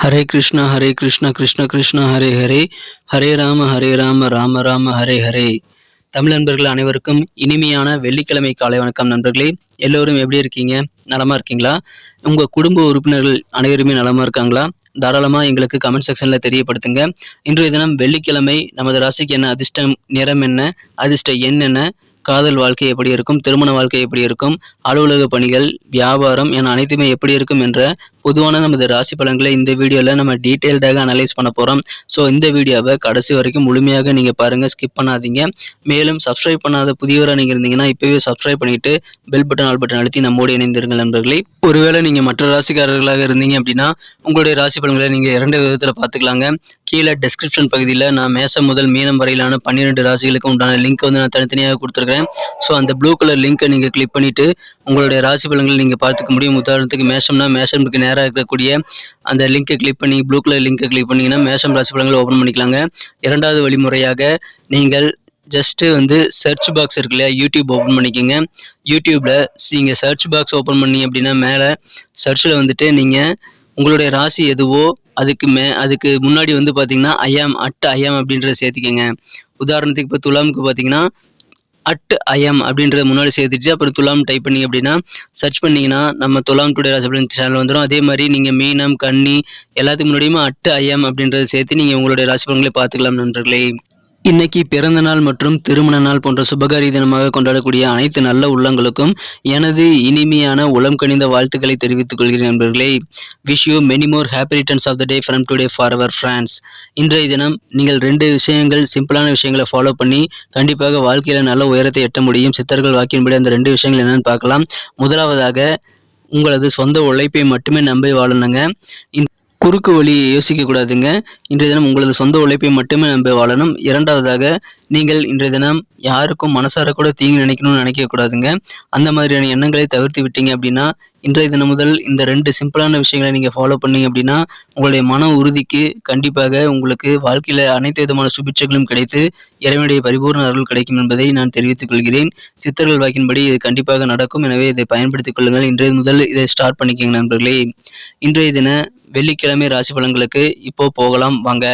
ஹரே கிருஷ்ணா ஹரே கிருஷ்ணா கிருஷ்ண கிருஷ்ணா ஹரே ஹரே. ஹரே ராம ஹரே ராம ராம ராம ஹரே ஹரே. தமிழ் நண்பர்கள் அனைவருக்கும் இனிமையான வெள்ளிக்கிழமை காலை வணக்கம் நண்பர்களே. எல்லோரும் எப்படி இருக்கீங்க? நலமா இருக்கீங்களா? உங்க குடும்ப உறுப்பினர்கள் அனைவருமே நலமா இருக்காங்களா? தாராளமா எங்களுக்கு கமெண்ட் செக்ஷன்ல தெரியப்படுத்துங்க. இன்றைய தினம் வெள்ளிக்கிழமை நமது ராசிக்கு என்ன அதிர்ஷ்டம் நிறம் என்ன அதிர்ஷ்ட எண் என்ன காதல் வாழ்க்கை எப்படி இருக்கும்? திருமண வாழ்க்கை எப்படி இருக்கும்? அலுவலக பணிகள் வியாபாரம் என அனைத்துமே எப்படி இருக்கும் என்ற பொதுவான நமது ராசி பலன்களை இந்த வீடியோவில் நம்ம டீட்டெயில்டாக அனலைஸ் பண்ண போகிறோம் ஸோ இந்த வீடியோவை கடைசி வரைக்கும் முழுமையாக நீங்கள் பாருங்கள் ஸ்கிப் பண்ணாதீங்க. மேலும் சப்ஸ்கிரைப் பண்ணாத புதியவராக நீங்கள் இருந்தீங்கன்னா இப்போவே சப்ஸ்கிரைப் பண்ணிவிட்டு பெல் பட்டன் ஆல் பட்டன் அழுத்தி நம்மோடு இணைந்திருங்கள் நண்பர்களே. ஒருவேளை நீங்கள் மற்ற ராசிக்காரர்களாக இருந்தீங்க அப்படின்னா உங்களுடைய ராசி பலன்களை நீங்கள் இரண்டு விதத்தில் பார்த்துக்கலாங்க. கீழே டெஸ்கிரிப்ஷன் பகுதியில் நான் மேசம் முதல் மீனம் வரையிலான பன்னிரெண்டு ராசிகளுக்கு உண்டான லிங்க் வந்து நான் தனித்தனியாக கொடுத்துருக்கேன் ஸோ அந்த ப்ளூ கலர் லிங்க்கை நீங்கள் கிளிக் பண்ணிவிட்டு உங்களுடைய ராசி பலன்களை நீங்கள் பார்த்துக்க முடியும். உதாரணத்துக்கு மேஷம்னா மேஷம்க்கு நேராக இருக்கக்கூடிய அந்த லிங்கை கிளிக் பண்ணி ப்ளூ கலர் லிங்கை கிளிக் பண்ணிங்கன்னா மேஷம் ராசி பலன்களை ஓப்பன் பண்ணிக்கலாங்க. இரண்டாவது வழிமுறையாக நீங்கள் ஜஸ்ட்டு வந்து சர்ச் பாக்ஸ் இருக்கு இல்லையா யூடியூப் ஓப்பன் பண்ணிக்கோங்க. யூடியூப்பில் நீங்கள் சர்ச் பாக்ஸ் ஓப்பன் பண்ணி அப்படின்னா மேலே சர்ச்சில் வந்துட்டு நீங்கள் உங்களுடைய ராசி எதுவோ அதுக்கு மே அதுக்கு முன்னாடி வந்து பார்த்தீங்கன்னா ஐயாம் அட் ஐயாம் அப்படின்றத சேர்த்திக்கங்க. உதாரணத்துக்கு இப்போ துலாமுக்கு பார்த்தீங்கன்னா அட் ஐஎம் அப்படின்றத முன்னாடி சேர்த்துட்டு அப்புறம் துலாம் டைப் பண்ணி அப்படின்னா சர்ச் பண்ணிங்கன்னா நம்ம துலாம் டுடே ராசி சேனல் வந்துடும் அதே மாதிரி நீங்கள் மீனம் கன்னி எல்லாத்துக்கு முன்னாடியுமே அட்டு ஐஎம் அப்படின்றத சேர்த்து நீங்கள் உங்களுடைய ராசி பலன்களை பார்த்துக்கலாம் நண்பர்களே. இன்னைக்கு பிறந்த நாள் மற்றும் திருமண நாள் போன்ற சுபகாரி தினமாக கொண்டாடக்கூடிய அனைத்து நல்ல உள்ளங்களுக்கும் எனது இனிமையான உளம் கணிந்த வாழ்த்துக்களை தெரிவித்துக் கொள்கிறேன் நண்பர்களே. Wish you many more happy returns of the day from today for our friends இன்றைய தினம் நீங்கள் ரெண்டு விஷயங்கள் சிம்பிளான விஷயங்களை ஃபாலோ பண்ணி கண்டிப்பாக வாழ்க்கையில் நல்ல உயரத்தை எட்ட முடியும். சித்தர்கள் வாக்கின்படி அந்த ரெண்டு விஷயங்கள் என்னன்னு பார்க்கலாம். முதலாவதாக உங்களது சொந்த உழைப்பை மட்டுமே நம்பி வாழணுங்க. குறுக்கு வழி யோசிக்கக்கூடாதுங்க. இன்றைய தினம் உங்களது சொந்த உழைப்பை மட்டுமே நம்ப வாழணும். இரண்டாவதாக நீங்கள் இன்றைய தினம் யாருக்கும் மனசார கூட தீங்கு நினைக்கணும்னு நினைக்கக்கூடாதுங்க. அந்த மாதிரியான எண்ணங்களை தவிர்த்து விட்டீங்க அப்படின்னா இன்றைய தினம் முதல் இந்த ரெண்டு சிம்பிளான விஷயங்களை நீங்கள் ஃபாலோ பண்ணீங்க அப்படின்னா உங்களுடைய மன உறுதிக்கு கண்டிப்பாக உங்களுக்கு வாழ்க்கையில் அனைத்து விதமான சுபிட்சங்களும் கிடைத்து இறைவனுடைய பரிபூர்ண அருள் கிடைக்கும் என்பதை நான் தெரிவித்துக் கொள்கிறேன். சித்தர்கள் வாக்கின்படி இது கண்டிப்பாக நடக்கும். எனவே இதை பயன்படுத்திக் கொள்ளுங்கள். இன்றைய முதல் இதை ஸ்டார்ட் பண்ணிக்கோங்க நண்பர்களே. இன்றைய தின வெள்ளிக்கிழமை ராசி பலன்களுக்கு இப்போ போகலாம் வாங்க.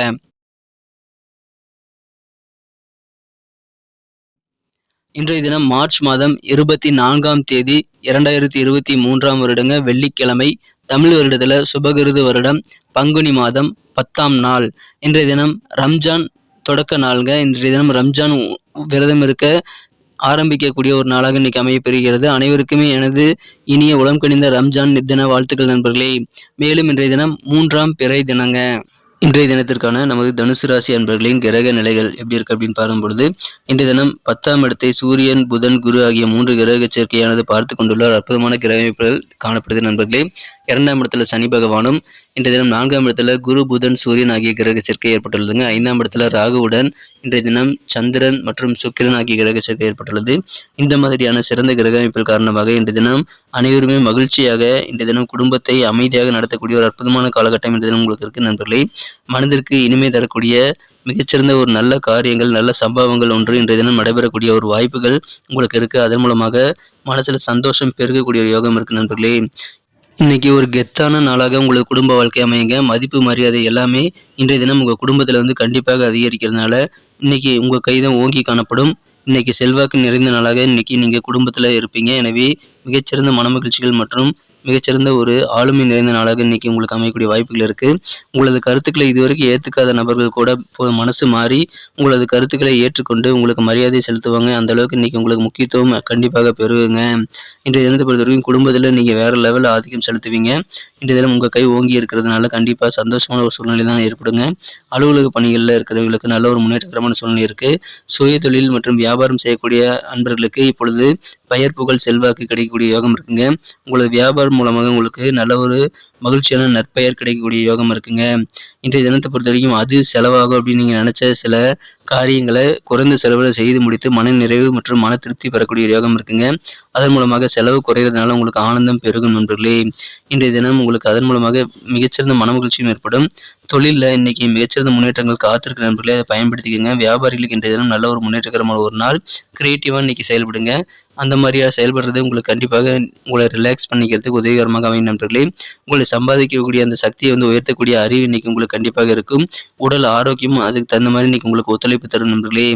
இன்றைய தினம் மார்ச் மாதம் இருபத்தி நான்காம் தேதி இரண்டாயிரத்தி இருபத்தி மூன்றாம் வருடங்க வெள்ளிக்கிழமை தமிழ் வருடத்துல சுபகிருது வருடம் பங்குனி மாதம் பத்தாம் நாள். இன்றைய தினம் ரம்ஜான் தொடக்க நாளுங்க. இன்றைய தினம் ரம்ஜான் விரதம் இருக்க ஆரம்பிக்கக்கூடிய ஒரு நாளாக இன்னைக்கு அமையப்பெறுகிறது. அனைவருக்குமே எனது இனிய உளம் கணிந்த ரம்ஜான் தின வாழ்த்துக்கள் நண்பர்களே. மேலும் இன்றைய தினம் மூன்றாம் பிறை தினங்க. இன்றைய தினத்திற்கான நமது தனுசு ராசி அன்பர்களின் கிரக நிலைகள் எப்படி இருக்கு அப்படின்னு பார்க்கும்பொழுது இன்றைய தினம் பத்தாம் இடத்தை சூரியன் புதன் குரு ஆகிய மூன்று கிரக சேர்க்கையானது பார்த்து கொண்டுள்ள அற்புதமான கிரக அமைப்புகள் காணப்படுது நண்பர்களே. இரண்டாம் இடத்துல சனி பகவானும் இன்றைய தினம் நான்காம் இடத்துல குரு புதன் சூரியன் ஆகிய கிரக சேர்க்கை ஏற்பட்டுள்ளதுங்க. ஐந்தாம் இடத்துல ராகுவுடன் இன்றைய தினம் சந்திரன் மற்றும் சுக்கிரன் ஆகிய கிரக சேர்க்கை ஏற்பட்டுள்ளது. இந்த மாதிரியான சிறந்த கிரக அமைப்பில் காரணமாக இன்றைய தினம் அனைவருமே மகிழ்ச்சியாக இன்றைய தினம் குடும்பத்தை அமைதியாக நடத்தக்கூடிய ஒரு அற்புதமான காலகட்டம் இன்றைய தினம் உங்களுக்கு இருக்கு நண்பர்களே. மனதிற்கு இனிமை தரக்கூடிய மிகச்சிறந்த ஒரு நல்ல காரியங்கள் நல்ல சம்பவங்கள் ஒன்று இன்றைய தினம் நடைபெறக்கூடிய ஒரு வாய்ப்புகள் உங்களுக்கு இருக்கு. அதன் மூலமாக மனசுல சந்தோஷம் பெருகக்கூடிய ஒரு யோகம் இருக்கு நண்பர்களே. இன்னைக்கு ஒரு கெத்தான நாளாக உங்களுக்கு குடும்ப வாழ்க்கை அமையுங்க. மதிப்பு மரியாதை எல்லாமே இன்றைய தினம் உங்கள் குடும்பத்தில் வந்து கண்டிப்பாக அதிகரிக்கிறதுனால இன்னைக்கு உங்கள் கைதான் ஓங்கி காணப்படும். இன்னைக்கு செல்வாக்கு நிறைந்த நாளாக இன்னைக்கு நீங்கள் குடும்பத்தில் இருப்பீங்க. எனவே மிகச்சிறந்த மனமகிழ்ச்சிகள் மற்றும் மிகச்சிறந்த ஒரு ஆளுமை நிறைந்த நாளாக இன்னைக்கு உங்களுக்கு அமையக்கூடிய வாய்ப்புகள் இருக்கு. உங்களது கருத்துக்களை இதுவரைக்கும் ஏற்றுக்காத நபர்கள் கூட மனசு மாறி உங்களது கருத்துக்களை ஏற்றுக்கொண்டு உங்களுக்கு மரியாதை செலுத்துவாங்க. அந்த அளவுக்கு இன்னைக்கு உங்களுக்கு முக்கியத்துவம் கண்டிப்பாக பெறுவீங்க. இன்றைய தினத்தை பொறுத்த வரைக்கும் குடும்பத்தில் நீங்கள் வேற லெவலில் ஆதிக்கம் செலுத்துவீங்க. இந்த தினம் உங்கள் கை ஓங்கி இருக்கிறதுனால கண்டிப்பாக சந்தோஷமான ஒரு சூழ்நிலை தான் ஏற்படுங்க. அலுவலக பணிகளில் இருக்கிறவங்களுக்கு நல்ல ஒரு முன்னேற்றகரமான சூழ்நிலை இருக்குது சுய தொழில் மற்றும் வியாபாரம் செய்யக்கூடிய அன்பர்களுக்கு இப்பொழுது பெயர் புகழ் செல்வாக்கு கிடைக்கக்கூடிய யோகம் இருக்குங்க. உங்களது வியாபாரம் மூலமாக உங்களுக்கு நல்ல ஒரு மகிழ்ச்சியான நற்பெயர் கிடைக்கக்கூடிய யோகம் இருக்குங்க. இன்றைய தினத்தை பொறுத்த வரைக்கும் அது செலவாகும் அப்படின்னு நீங்கள் நினச்ச சில காரியங்களை குறைந்த செலவில் செய்து முடித்து மன நிறைவு மற்றும் மன திருப்தி பெறக்கூடிய யோகம் இருக்குங்க. அதன் மூலமாக செலவு குறைகிறதுனால உங்களுக்கு ஆனந்தம் பெருகும் நண்பர்களே. இன்றைய தினம் உங்களுக்கு அதன் மூலமாக மிகச்சிறந்த மன மகிழ்ச்சியும் ஏற்படும். தொழிலில் இன்னைக்கு மிகச்சிறந்த முன்னேற்றங்கள் காத்திருக்கிற நண்பர்களே அதை பயன்படுத்திக்கோங்க. வியாபாரிகளுக்கு இன்றைய தினம் நல்ல ஒரு முன்னேற்றகரமான ஒரு நாள். கிரியேட்டிவாக இன்னைக்கு செயல்படுங்க. அந்த மாதிரியாக செயல்படுறது உங்களுக்கு கண்டிப்பாக உங்களை ரிலாக்ஸ் பண்ணிக்கிறதுக்கு உதவிகரமாக அமையும் நண்பர்களே. உங்களை சம்பாதிக்கக்கூடிய அந்த சக்தியை வந்து உயர்த்தக்கூடிய அறிவு இன்னைக்கு உங்களுக்கு கண்டிப்பாக இருக்கும். உடல் ஆரோக்கியமும் அதுக்கு தகுந்த மாதிரி இன்னைக்கு உங்களுக்கு ஒத்துழைப்பு தரும் நண்பர்களே.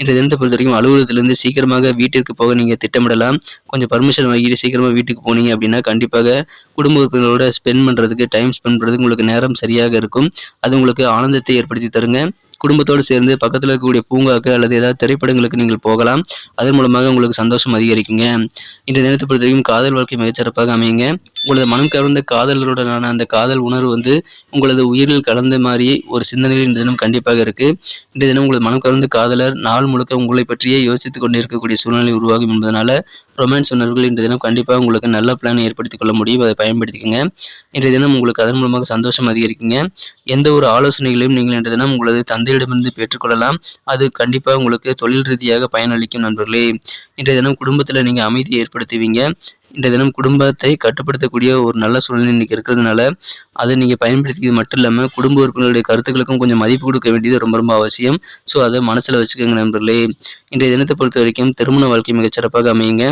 இன்றைய தினத்தை பொறுத்த வரைக்கும் அலுவலகத்திலிருந்து சீக்கிரமாக வீட்டிற்கு போக நீங்கள் திட்டமிடலாம். கொஞ்சம் பர்மிஷன் வாங்கிட்டு சீக்கிரமாக வீட்டுக்கு போனீங்க அப்படின்னா கண்டிப்பாக குடும்ப உறுப்பினர்களோட ஸ்பெண்ட் பண்ணுறதுக்கு டைம் ஸ்பெண்ட் பண்ணுறதுக்கு உங்களுக்கு நேரம் சரியாக இருக்கும். அது உங்களுக்கு ஆனந்தத்தை ஏற்படுத்தி தருங்க. குடும்பத்தோடு சேர்ந்து பக்கத்தில் இருக்கக்கூடிய பூங்காக்கு அல்லது ஏதாவது திரைப்படங்களுக்கு நீங்கள் போகலாம். அதன் மூலமாக உங்களுக்கு சந்தோஷம் அதிகரிக்குங்க. இந்த தினத்தை பொறுத்த வரைக்கும் காதல் வாழ்க்கை மிகச்சிறப்பாக அமையுங்க. உங்களது மனம் கவர்ந்த காதலருடனான அந்த காதல் உணர்வு வந்து உங்களது உயிரில் கலந்த மாதிரி ஒரு சிந்தனையில் இந்த தினம் கண்டிப்பாக இருக்கு. இந்த தினம் உங்களது மனம் கவர்ந்த காதலர் நாள் முழுக்க உங்களை பற்றியே யோசித்து கொண்டு இருக்கக்கூடிய சூழ்நிலை உருவாகும் என்பதனால ரொமான்ஸ் உணர்வுகள் இன்றைய தினம் கண்டிப்பாக உங்களுக்கு நல்ல பிளான் ஏற்படுத்திக் கொள்ள முடியும். அதை பயன்படுத்திக்கோங்க. இன்றைய தினம் உங்களுக்கு அதன் மூலமாக சந்தோஷம் அதிகரிக்குங்க. எந்த ஒரு ஆலோசனைகளையும் நீங்கள் இன்றைய தினம் உங்களது தந்தையிடமிருந்து பெற்றுக்கொள்ளலாம். அது கண்டிப்பாக உங்களுக்கு தொழில் ரீதியாக பயனளிக்கும் நண்பர்களே. இன்றைய தினம் குடும்பத்தில் நீங்கள் அமைதியை ஏற்படுத்துவீங்க. இன்றைய தினம் குடும்பத்தை கட்டுப்படுத்தக்கூடிய ஒரு நல்ல சூழ்நிலை இன்றைக்கி இருக்கிறதுனால அதை நீங்கள் பயன்படுத்திக்கிறது மட்டும் இல்லாமல் குடும்ப உறுப்பினர்களுடைய கருத்துக்களுக்கும் கொஞ்சம் மதிப்பு கொடுக்க வேண்டியது ரொம்ப ரொம்ப அவசியம். ஸோ அதை மனசில் வச்சுக்கோங்க நண்பர்களே. இன்றைய தினத்தை பொறுத்த வரைக்கும் திருமண வாழ்க்கை மிகச்சிறப்பாக அமையுங்க.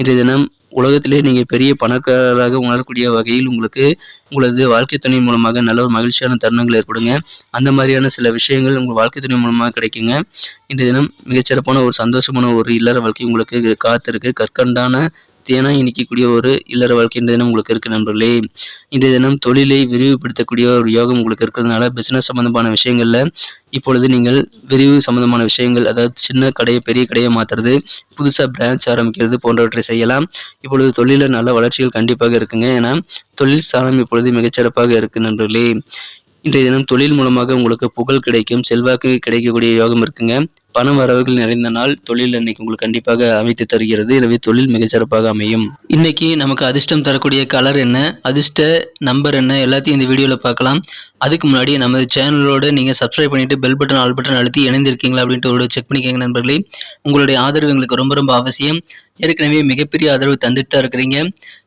இன்றைய தினம் உலகத்திலே நீங்கள் பெரிய பணக்காரராக உணரக்கூடிய வகையில் உங்களுக்கு உங்களது வாழ்க்கை துணை மூலமாக நல்ல ஒரு மகிழ்ச்சியான தருணங்கள் ஏற்படுங்க. அந்த மாதிரியான சில விஷயங்கள் உங்கள் வாழ்க்கை துணை மூலமாக கிடைக்குங்க. இன்றைய தினம் மிகச்சிறப்பான ஒரு சந்தோஷமான ஒரு இல்லற வாழ்க்கை உங்களுக்கு காத்திருக்கு. கற்கண்டான தினம் இணைக்கக்கூடிய ஒரு இல்லற வாழ்க்கை தினம் உங்களுக்கு இருக்கு நண்பர்களே. இந்த தினம் தொழிலை விரிவுபடுத்தக்கூடிய ஒரு யோகம் உங்களுக்கு இருக்கிறதுனால பிசினஸ் சம்பந்தமான விஷயங்கள்ல இப்பொழுது நீங்கள் விரிவு சம்பந்தமான விஷயங்கள் அதாவது சின்ன கடையை பெரிய கடையை மாற்றுறது புதுசாக பிரான்ச் ஆரம்பிக்கிறது போன்றவற்றை செய்யலாம். இப்பொழுது தொழிலில் நல்ல வளர்ச்சிகள் கண்டிப்பாக இருக்குங்க. ஏன்னா தொழில் ஸ்தானம் இப்பொழுது மிகச்சிறப்பாக இருக்கு நண்பர்களே. இன்றைய தினம் தொழில் மூலமாக உங்களுக்கு புகழ் கிடைக்கும் செல்வாக்கு கிடைக்கக்கூடிய யோகம் இருக்குங்க. பண வரவுகள் நிறைந்த நாள் தொழில் இன்னைக்கு உங்களுக்கு கண்டிப்பாக அமைத்து தருகிறது. எனவே தொழில் மிகச்சிறப்பாக அமையும். இன்னைக்கு நமக்கு அதிர்ஷ்டம் தரக்கூடிய கலர் என்ன? அதிர்ஷ்ட நம்பர் என்ன? எல்லாத்தையும் இந்த வீடியோவில் பார்க்கலாம். அதுக்கு முன்னாடி நமது சேனலோடு நீங்கள் சப்ஸ்கிரைப் பண்ணிவிட்டு பெல் பட்டன் ஆல் பட்டன் அழுத்தி இணைந்திருக்கீங்களா அப்படின்ட்டு ஒரு செக் பண்ணிக்கோங்க நண்பர்களே. உங்களுடைய ஆதரவு எங்களுக்கு ரொம்ப ரொம்ப அவசியம். ஏற்கனவே மிகப்பெரிய ஆதரவு தந்துட்டு தான் இருக்கிறீங்க.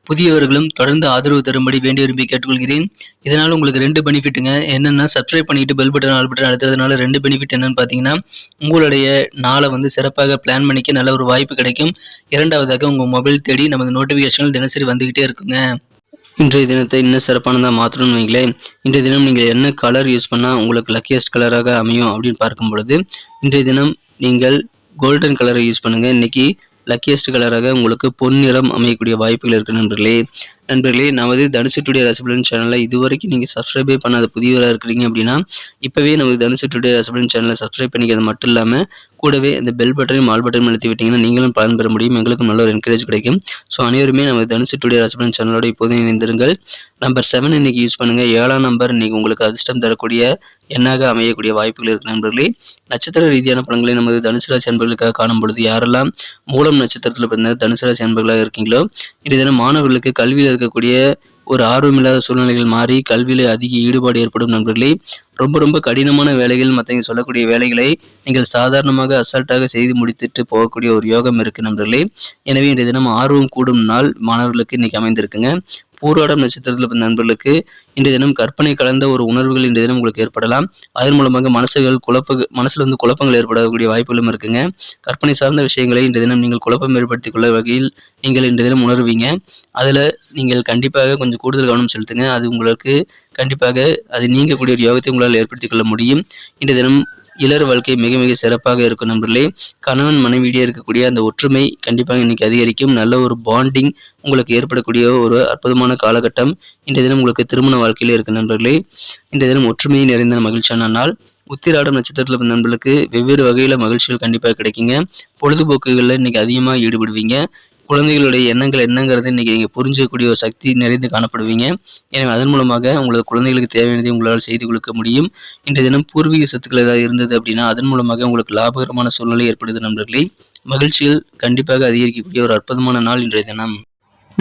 புதியவர்களும் தொடர்ந்து ஆதரவு தரும்படி வேண்டி விரும்பி கேட்டுக்கொள்கிறேன். இதனால் உங்களுக்கு ரெண்டு பெனிஃபிட்டுங்க என்னென்னா சப்ஸ்கிரைப் பண்ணிட்டு பெல் பட்டன் ஆல் பட்டன் அழுத்துறதுனால ரெண்டு பெனிஃபிட் என்னன்னு பார்த்தீங்கன்னா உங்களுடைய நாளை வந்து சிறப்பாக பிளான் பண்ணிக்க நல்ல ஒரு வாய்ப்பு கிடைக்கும். இரண்டாவதாக உங்கள் மொபைல் தேடி நமது நோட்டிஃபிகேஷன்கள் தினசரி வந்துக்கிட்டே இருக்குங்க. இன்றைய தினத்தை இன்னும் சிறப்பானதாக மாற்றணும்னு வைங்களேன். இன்றைய தினம் நீங்கள் என்ன கலர் யூஸ் பண்ணால் உங்களுக்கு லக்கியஸ்ட் கலராக அமையும் அப்படின்னு பார்க்கும் பொழுது இன்றைய தினம் நீங்கள் கோல்டன் கலரை யூஸ் பண்ணுங்கள் இன்னைக்கு லக்கியஸ்ட் கலராக உங்களுக்கு பொன்னிறம் அமையக்கூடிய வாய்ப்புகள் இருக்கு நண்பர்களே. நண்பர்களே நமது தனுசு டுடே ரசபலன் சேனலில் இதுவரைக்கும் நீங்கள் சப்ஸ்கிரைபே பண்ணாத புதியவராக இருக்கிறீங்க அப்படின்னா இப்போவே நமது தனுசு டுடே ரசபலன் சேனலை சப்ஸ்கிரைப் பண்ணிக்கிறது மட்டும் இல்லாமல் கூடவே இந்த பெல் பட்டனையும் ஆல் பட்டனையும் அழுத்தி விட்டீங்கன்னா நீங்களும் பலன் பெற முடியும். எங்களுக்கும் நல்ல ஒரு என்கரேஜ் கிடைக்கும். ஸோ அனைவருமே நமது தனுசு டுடே ரசபலன் சேனலோட இப்போதும் இணைந்திருங்கள். நம்பர் செவன் இன்னைக்கு யூஸ் பண்ணுங்கள் ஏழாம் நம்பர் இன்னைக்கு உங்களுக்கு அதிர்ஷ்டம் தரக்கூடிய எண்ணாக அமையக்கூடிய வாய்ப்புகள் இருக்கு நண்பர்களே. நட்சத்திர ரீதியான பலன்களை நமது தனுசு ராசி அன்பர்களுக்காக காணும் பொழுது யாரெல்லாம் மூலம் நட்சத்திரத்தில் பிறந்த தனுசு ராசி அன்பர்களாக இருக்கீங்களோ இன்றைய தினம் மாணவர்களுக்கு கல்வியில் இருக்கக்கூடிய ஒரு ஆர்வமில்லாத சூழ்நிலைகள் மாறி கல்வியில் அதிக ஈடுபாடு ஏற்படும் நண்பர்களே ரொம்ப ரொம்ப கடினமான வேலைகள் மற்றவங்க சொல்லக்கூடிய வேலைகளை நீங்கள் சாதாரணமாக அசால்ட்டாக செய்து முடித்துட்டு போகக்கூடிய ஒரு யோகம் இருக்கு நண்பர்களே. எனவே இன்றைய தினம் ஆர்வம் கூடும் நாள் மாணவர்களுக்கு இன்னைக்கு அமைந்திருக்குங்க. பூராடம் நட்சத்திரத்தில் நண்பர்களுக்கு இன்றைய தினம் கற்பனை கலந்த ஒரு உணர்வுகள் இன்றைய தினம் உங்களுக்கு ஏற்படலாம். அதன் மூலமாக மனசுகள் குழப்ப மனசுல வந்து குழப்பங்கள் ஏற்படக்கூடிய வாய்ப்புகளும் இருக்குங்க. கற்பனை சார்ந்த விஷயங்களை இன்றைய தினம் நீங்கள் குழப்பம் ஏற்படுத்திக் கொள்ள வகையில் நீங்கள் இன்றைய தினம் உணர்வீங்க. அதில் நீங்கள் கண்டிப்பாக கொஞ்சம் கூடுதல் கவனம் செலுத்துங்க. அது உங்களுக்கு கண்டிப்பாக அது நீங்கக்கூடிய ஒரு யோகத்தை உங்களால் ஏற்படுத்திக் கொள்ள முடியும். இன்றைய தினம் இளர் வாழ்க்கை மிக மிக சிறப்பாக இருக்கும் நண்பர்களே. கணவன் மனைவியிடையே இருக்கக்கூடிய அந்த ஒற்றுமை கண்டிப்பாக இன்னைக்கு அதிகரிக்கும். நல்ல ஒரு பாண்டிங் உங்களுக்கு ஏற்படக்கூடிய ஒரு அற்புதமான காலகட்டம் இன்றைய தினம் உங்களுக்கு திருமண வாழ்க்கையில் இருக்கும் நண்பர்களே. இன்றைய தினம் ஒற்றுமையை நிறைந்த மகிழ்ச்சியான நாள். உத்திராடம் நட்சத்திரத்தில் பிறந்த நண்பர்களுக்கு வெவ்வேறு வகையில் மகிழ்ச்சிகள் கண்டிப்பாக கிடைக்குங்க. பொழுதுபோக்குகளில் இன்னைக்கு அதிகமாக ஈடுபடுவீங்க. குழந்தைகளுடைய எண்ணங்கள் என்னங்கிறது இன்றைக்கி நீங்கள் புரிஞ்சக்கூடிய ஒரு சக்தி நிறைந்து காணப்படுவீங்க. எனவே அதன் மூலமாக உங்களது குழந்தைகளுக்கு தேவையானதை உங்களால் செய்து கொடுக்க முடியும். இன்றைய தினம் பூர்வீக சொத்துக்கள் ஏதாவது இருந்தது அப்படின்னா அதன் மூலமாக உங்களுக்கு லாபகரமான சூழ்நிலை ஏற்படுது நண்பர்களே. மகிழ்ச்சியில் கண்டிப்பாக அதிகரிக்கக்கூடிய ஒரு அற்புதமான நாள் இன்றைய தினம்.